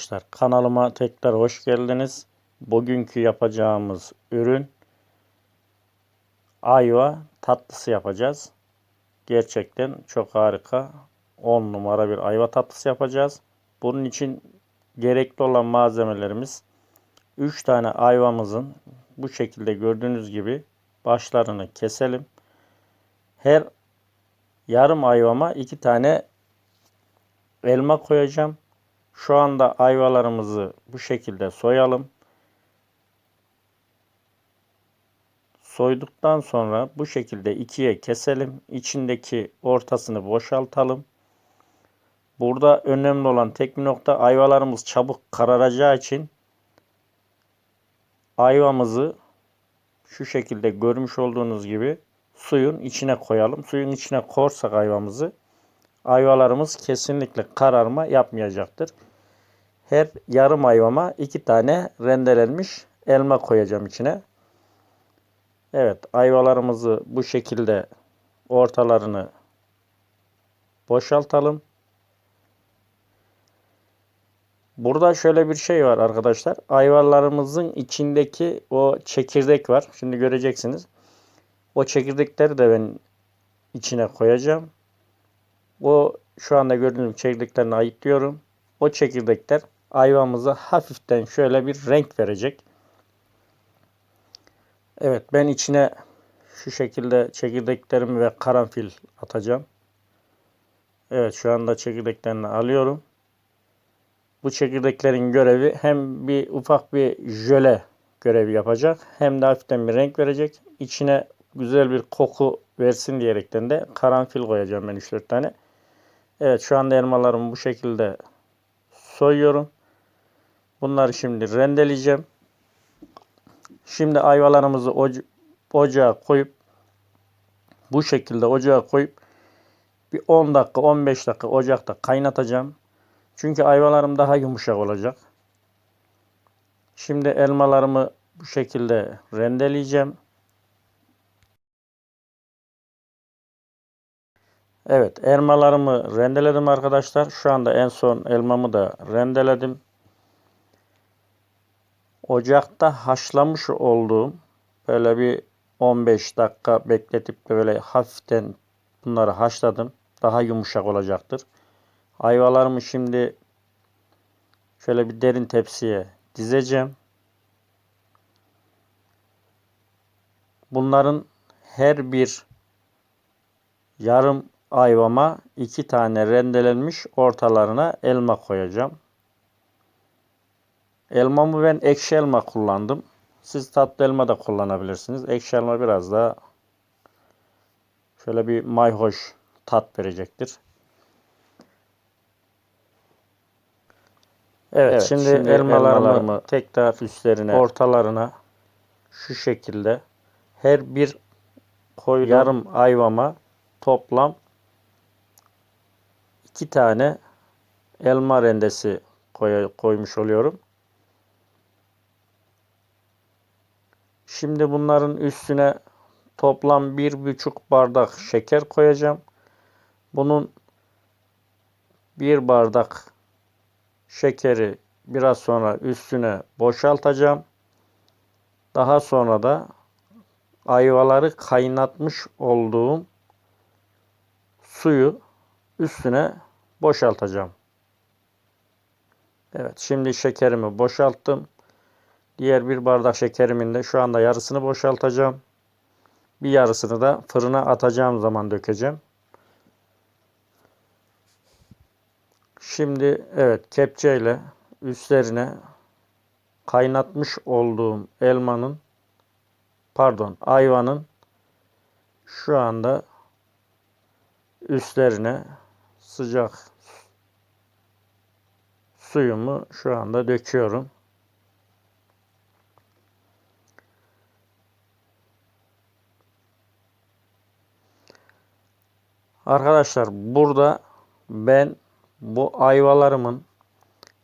Arkadaşlar. Kanalıma tekrar hoş geldiniz. Bugünkü yapacağımız ürün ayva tatlısı yapacağız. Gerçekten çok harika. 10 numara bir ayva tatlısı yapacağız. Bunun için gerekli olan malzemelerimiz 3 tane ayvamızın bu şekilde gördüğünüz gibi başlarını keselim. Her yarım ayvama 2 tane elma koyacağım. Şu anda ayvalarımızı bu şekilde soyalım. Soyduktan sonra bu şekilde ikiye keselim. İçindeki ortasını boşaltalım. Burada önemli olan tek bir nokta ayvalarımız çabuk kararacağı için ayvamızı şu şekilde görmüş olduğunuz gibi suyun içine koyalım. Suyun içine korsak ayvamızı ayvalarımız kesinlikle kararma yapmayacaktır. Her yarım ayvama iki tane rendelenmiş elma koyacağım içine. Evet ayvalarımızı bu şekilde ortalarını boşaltalım. Burada şöyle bir şey var arkadaşlar. Ayvalarımızın içindeki o çekirdek var. Şimdi göreceksiniz. O çekirdekleri de ben içine koyacağım. O şu anda gördüğünüz çekirdeklerini ayıklıyorum. O çekirdekler ayvamıza hafiften şöyle bir renk verecek. Evet ben içine şu şekilde çekirdeklerimi ve karanfil atacağım. Evet şu anda çekirdeklerini alıyorum. Bu çekirdeklerin görevi hem bir ufak bir jöle görevi yapacak hem de hafiften bir renk verecek. İçine güzel bir koku versin diyerekten de karanfil koyacağım ben 3-4 tane. Evet şu anda elmalarımı bu şekilde soyuyorum. Bunları şimdi rendeleyeceğim. Şimdi ayvalarımızı oca ocağa koyup bu şekilde ocağa koyup bir 10 dakika 15 dakika ocakta kaynatacağım. Çünkü ayvalarım daha yumuşak olacak. Şimdi elmalarımı bu şekilde rendeleyeceğim. Evet elmalarımı rendeledim arkadaşlar. Şu anda en son elmamı da rendeledim. Ocakta haşlamış olduğum böyle bir 15 dakika bekletip böyle hafiften bunları haşladım. Daha yumuşak olacaktır. Ayvalarımı şimdi şöyle bir derin tepsiye dizeceğim. Bunların her bir yarım ayvama iki tane rendelenmiş ortalarına elma koyacağım. Elmamı ben ekşi elma kullandım. Siz tatlı elma da kullanabilirsiniz. Ekşi elma biraz daha şöyle bir mayhoş tat verecektir. Evet, Evet, şimdi, şimdi elmalarımı, elmalarımı tekrar üstlerine, ortalarına şu şekilde her bir koy yarım ayvama toplam iki tane elma rendesi koy, koymuş oluyorum. Şimdi bunların üstüne toplam bir buçuk bardak şeker koyacağım. Bunun bir bardak şekeri biraz sonra üstüne boşaltacağım. Daha sonra da ayvaları kaynatmış olduğum suyu üstüne boşaltacağım. Evet şimdi şekerimi boşalttım. Diğer bir bardak şekerimin de şu anda yarısını boşaltacağım. Bir yarısını da fırına atacağım zaman dökeceğim. Şimdi evet kepçeyle üstlerine kaynatmış olduğum elmanın pardon ayvanın şu anda üstlerine sıcak suyumu şu anda döküyorum. Arkadaşlar burada ben bu ayvalarımın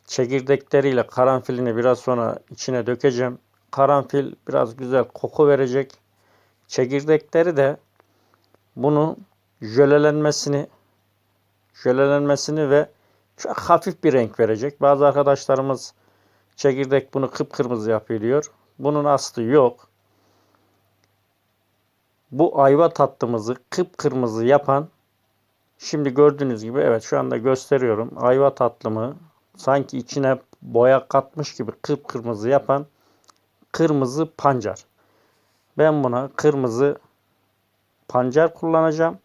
çekirdekleriyle karanfilini biraz sonra içine dökeceğim. Karanfil biraz güzel koku verecek. Çekirdekleri de bunun jölelenmesini jölelenmesini ve çok hafif bir renk verecek. Bazı arkadaşlarımız çekirdek bunu kıpkırmızı yapıyor. Bunun aslı yok. Bu ayva tatlımızı kıpkırmızı yapan şimdi gördüğünüz gibi evet şu anda gösteriyorum. Ayva tatlımı sanki içine boya katmış gibi kıpkırmızı yapan kırmızı pancar. Ben buna kırmızı pancar kullanacağım.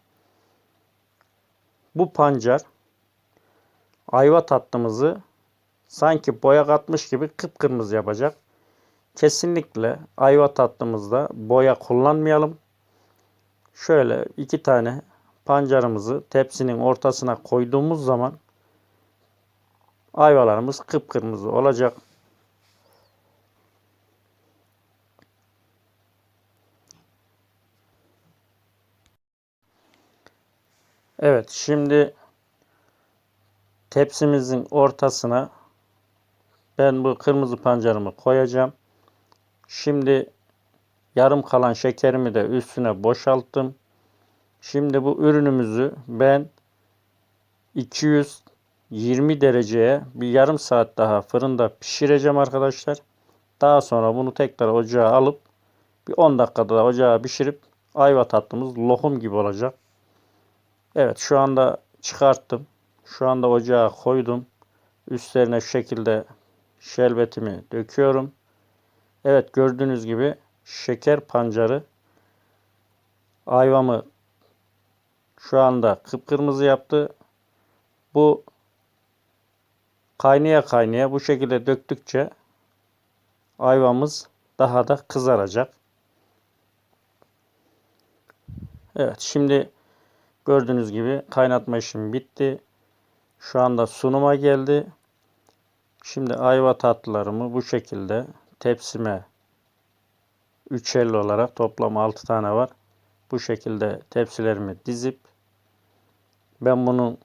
Bu pancar ayva tatlımızı sanki boya katmış gibi kıpkırmızı yapacak. Kesinlikle ayva tatlımızda boya kullanmayalım. Şöyle iki tane pancarımızı tepsinin ortasına koyduğumuz zaman ayvalarımız kıpkırmızı olacak. Evet, şimdi tepsimizin ortasına ben bu kırmızı pancarımı koyacağım. Şimdi yarım kalan şekerimi de üstüne boşalttım. Şimdi bu ürünümüzü ben 220 dereceye bir yarım saat daha fırında pişireceğim arkadaşlar. Daha sonra bunu tekrar ocağa alıp bir 10 dakikada da ocağa pişirip ayva tatlımız lokum gibi olacak. Evet şu anda çıkarttım. Şu anda ocağa koydum. Üstlerine şu şekilde şerbetimi döküyorum. Evet gördüğünüz gibi şeker pancarı ayvamı şu anda kıpkırmızı yaptı. Bu kaynaya kaynaya bu şekilde döktükçe ayvamız daha da kızaracak. Evet şimdi gördüğünüz gibi kaynatma işim bitti. Şu anda sunuma geldi. Şimdi ayva tatlılarımı bu şekilde tepsime üçelli olarak toplam 6 tane var. Bu şekilde tepsilerimi dizip ben bunun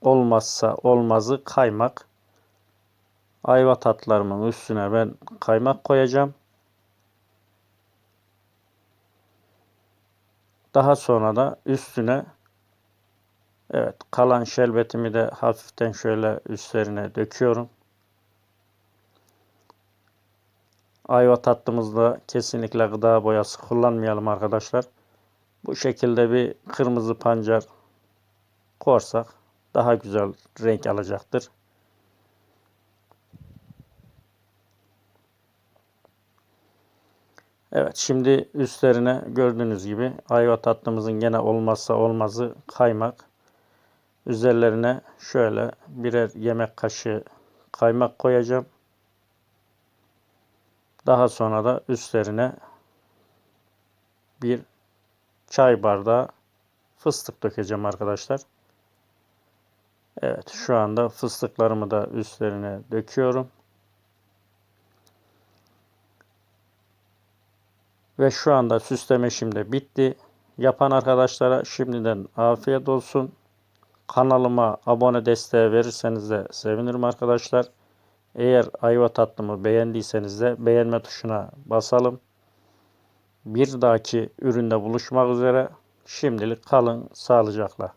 olmazsa olmazı kaymak. Ayva tatlılarımın üstüne ben kaymak koyacağım. Daha sonra da üstüne evet kalan şerbetimi de hafiften şöyle üstlerine döküyorum. Ayva tatlımızda kesinlikle gıda boyası kullanmayalım arkadaşlar. Bu şekilde bir kırmızı pancar korsak daha güzel renk alacaktır. Evet şimdi üstlerine gördüğünüz gibi ayva tatlımızın gene olmazsa olmazı kaymak. Üzerlerine şöyle birer yemek kaşığı kaymak koyacağım. Daha sonra da üstlerine bir çay bardağı fıstık dökeceğim arkadaşlar. Evet şu anda fıstıklarımı da üstlerine döküyorum. Ve şu anda süsleme şimdi bitti. Yapan arkadaşlara şimdiden afiyet olsun. Kanalıma abone desteği verirseniz de sevinirim arkadaşlar. Eğer ayva tatlımı beğendiyseniz de beğenme tuşuna basalım. Bir dahaki üründe buluşmak üzere. Şimdilik kalın sağlıcakla.